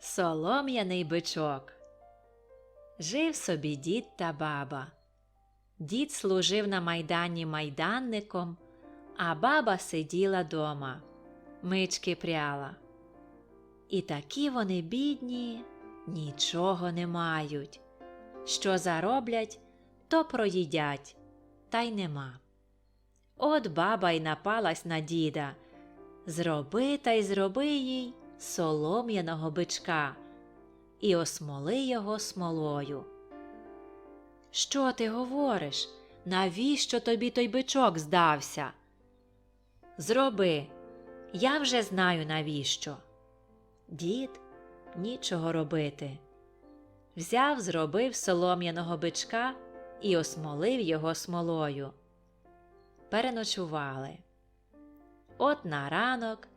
Солом'яний бичок. Жив собі дід та баба. Дід служив на майдані майданником, а баба сиділа дома, мички пряла. І такі вони бідні, нічого не мають. Що зароблять, то проїдять, та й нема. От баба й напалась на діда. Зроби та й зроби їй солом'яного бичка і осмоли його смолою. Що ти говориш? Навіщо тобі той бичок здався? Зроби, я вже знаю навіщо. Дід нічого робити. Взяв, зробив солом'яного бичка і осмолив його смолою. Переночували. От на ранок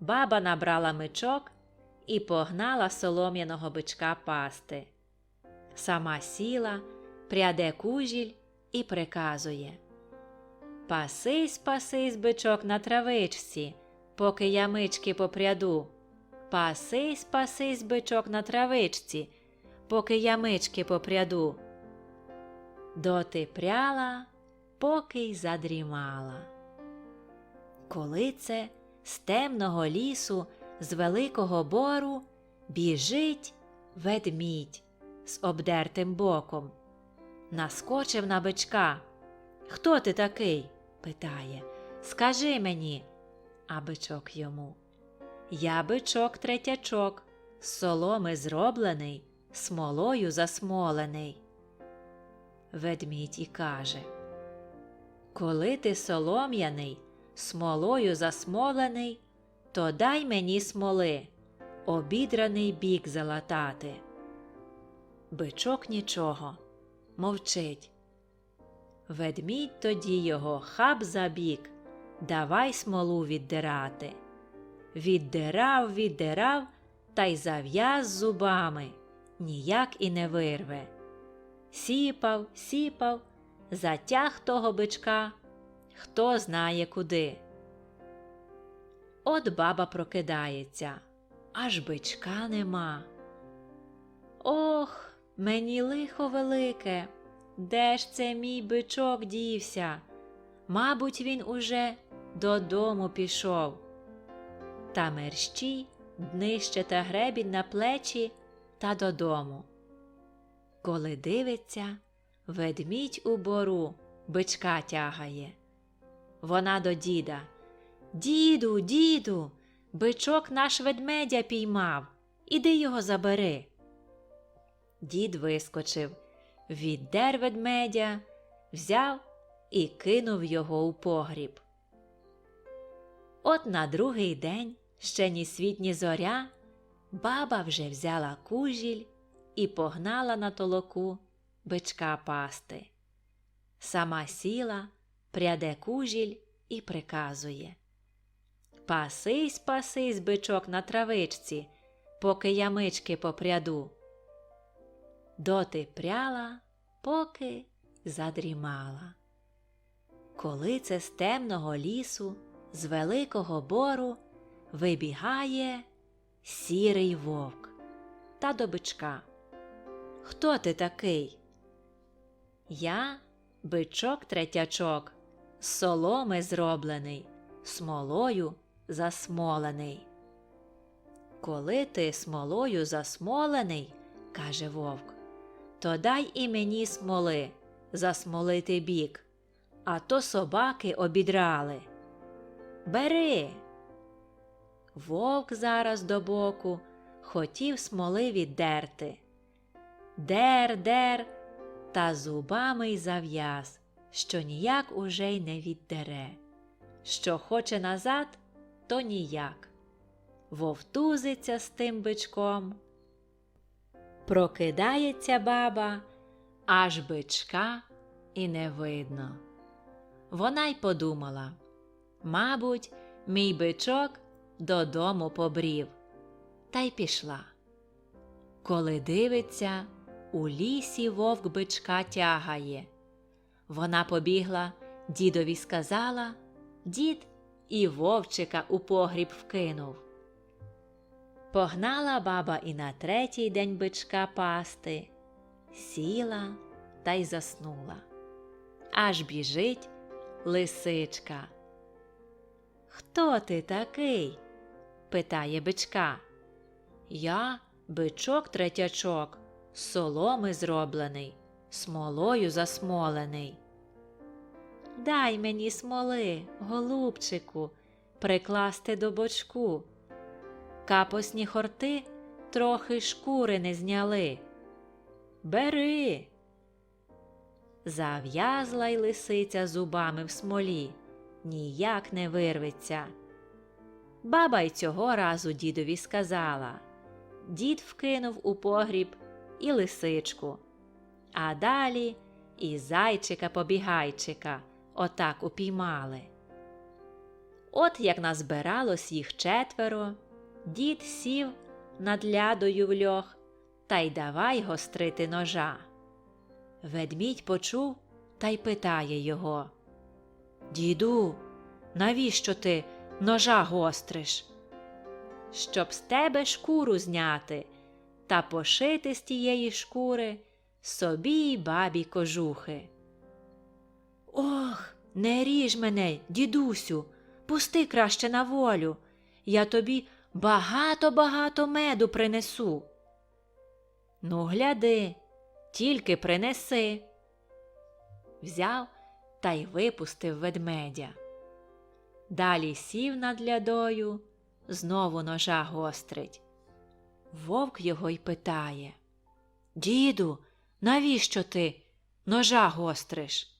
баба набрала мичок і погнала солом'яного бичка пасти. Сама сіла, пряде кужіль і приказує Пасись, пасись, бичок на травичці, поки я мички попряду. Пасись, пасись, бичок на травичці, поки я мички попряду. Доти пряла, поки й задрімала. Коли це з темного лісу, з великого бору біжить ведмідь з обдертим боком. Наскочив на бичка. Хто ти такий? питає. Скажи мені, а бичок йому. Я бичок третячок, з соломи зроблений, смолою засмолений. Ведмідь і каже Коли ти солом'яний, смолою засмолений, то дай мені смоли, обідраний бік залатати. Бичок нічого, мовчить. Ведмідь тоді його хаб за бік, давай смолу віддирати. Віддирав, віддирав та й зав'яз зубами, ніяк і не вирве. Сіпав, сіпав, затяг того бичка, хто знає куди. От баба прокидається, аж бичка нема. Ох, мені лихо велике, де ж це мій бичок дівся? Мабуть, він уже додому пішов. Та мерщій, днище та гребінь на плечі та додому. Коли дивиться, ведмідь у бору бичка тягає. Вона до діда. Діду, діду, бичок наш ведмедя піймав. Іди його забери. Дід вискочив, віддер ведмедя, взяв і кинув його у погріб. От на другий день, ще ні світ, ні зоря, баба вже взяла кужіль і погнала на толоку бичка пасти. Сама сіла, пряде кужіль і приказує Пасись, пасись, бичок на травичці, поки я мички попряду. Доти пряла, поки задрімала. Коли це з темного лісу, з великого бору вибігає сірий вовк та до бичка. Хто ти такий? Я бичок третячок, з соломи зроблений, смолою засмолений. Коли ти смолою засмолений, каже вовк, то дай і мені смоли засмолити бік, а то собаки обідрали. Бери. Вовк зараз до боку хотів смоли віддерти. Дер, дер, та зубами й зав'яз, що ніяк уже й не віддере. Що хоче назад, то ніяк. Вовтузиться з тим бичком. Прокидається баба, аж бичка і не видно. Вона й подумала мабуть, мій бичок додому побрів, та й пішла. Коли дивиться, у лісі вовк бичка тягає. Вона побігла, дідові сказала, дід і вовчика у погріб вкинув. Погнала баба і на третій день бичка пасти, сіла та й заснула. Аж біжить лисичка. Хто ти такий? питає бичка. Я бичок третячок, соломи зроблений, смолою засмолений. Дай мені смоли, голубчику, прикласти до бочку. Капосні хорти трохи шкури не зняли. Бери. Зав'язла й лисиця зубами в смолі, ніяк не вирветься. Баба й цього разу дідові сказала. Дід вкинув у погріб і лисичку, а далі і зайчика-побігайчика отак упіймали. От як назбиралось їх четверо, дід сів над лядою в льох та й давай гострити ножа. Ведмідь почув та й питає його Діду, навіщо ти ножа гостриш? Щоб з тебе шкуру зняти та пошити з тієї шкури собі й бабі кожухи. Ох, не ріж мене, дідусю, пусти краще на волю. Я тобі багато-багато меду принесу. Ну, гляди, тільки принеси. Взяв та й випустив ведмедя. Далі сів над лядою, знову ножа гострить. Вовк його й питає Діду, навіщо ти ножа гостриш?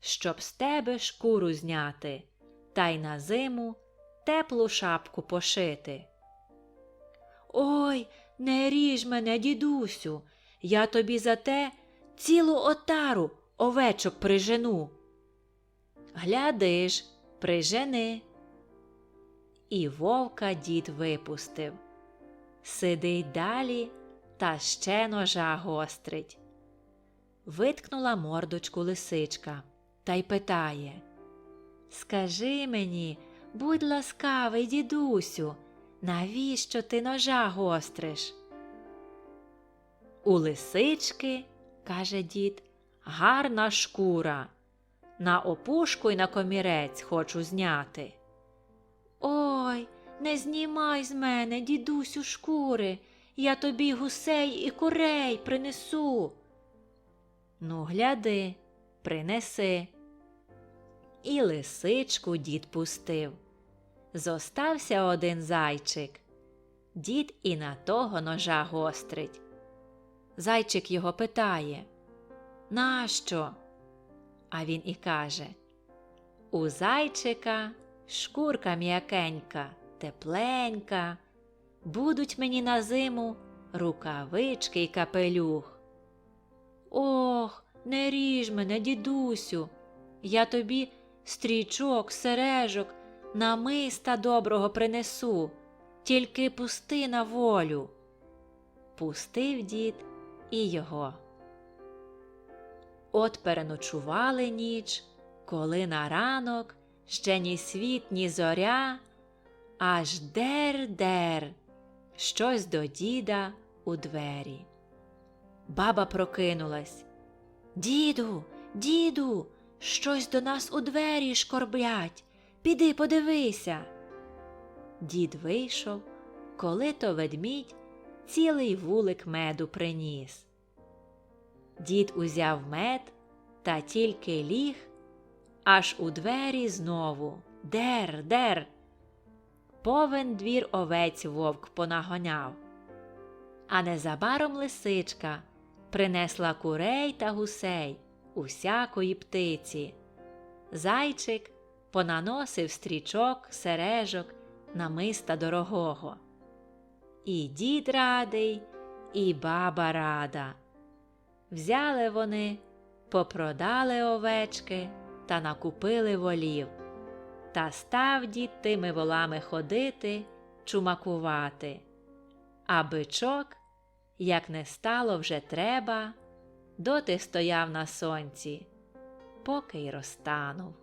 Щоб з тебе шкуру зняти, та й на зиму теплу шапку пошити. Ой, не ріж мене, дідусю, я тобі за те цілу отару овечок прижену. Гляди ж, прижени. І вовка дід випустив. Сидить далі та ще ножа гострить. Виткнула мордочку лисичка та й питає Скажи мені, будь ласкавий, дідусю, навіщо ти ножа гостриш? У лисички, каже дід, гарна шкура. На опушку й на комірець хочу зняти. Ой, не знімай з мене, дідусю, шкури, я тобі гусей і курей принесу. Ну, гляди, принеси. І лисичку дід пустив. Зостався один зайчик. Дід і на того ножа гострить. Зайчик його питає Нащо? А він і каже У зайчика шкурка м'якенька, тепленька, будуть мені на зиму рукавички й капелюх. Ох, не ріж мене, дідусю, я тобі стрічок, сережок, намиста доброго принесу, тільки пусти на волю. Пустив дід і його. От переночували ніч, коли на ранок ще ні світ, ні зоря, аж дер-дер, щось до діда у двері. Баба прокинулась. Діду, діду, щось до нас у двері шкорблять. Піди подивися. Дід вийшов, коли то ведмідь цілий вулик меду приніс. Дід узяв мед та тільки ліг, аж у двері знову дер, дер. Повен двір овець вовк понагоняв. А незабаром лисичка принесла курей та гусей усякої птиці. Зайчик понаносив стрічок, сережок, намиста дорогого. І дід радий, і баба рада. Взяли вони, попродали овечки та накупили волів. Та став дід тими волами ходити, чумакувати. А бичок, як не стало вже треба, доти стояв на сонці, поки й розтанув.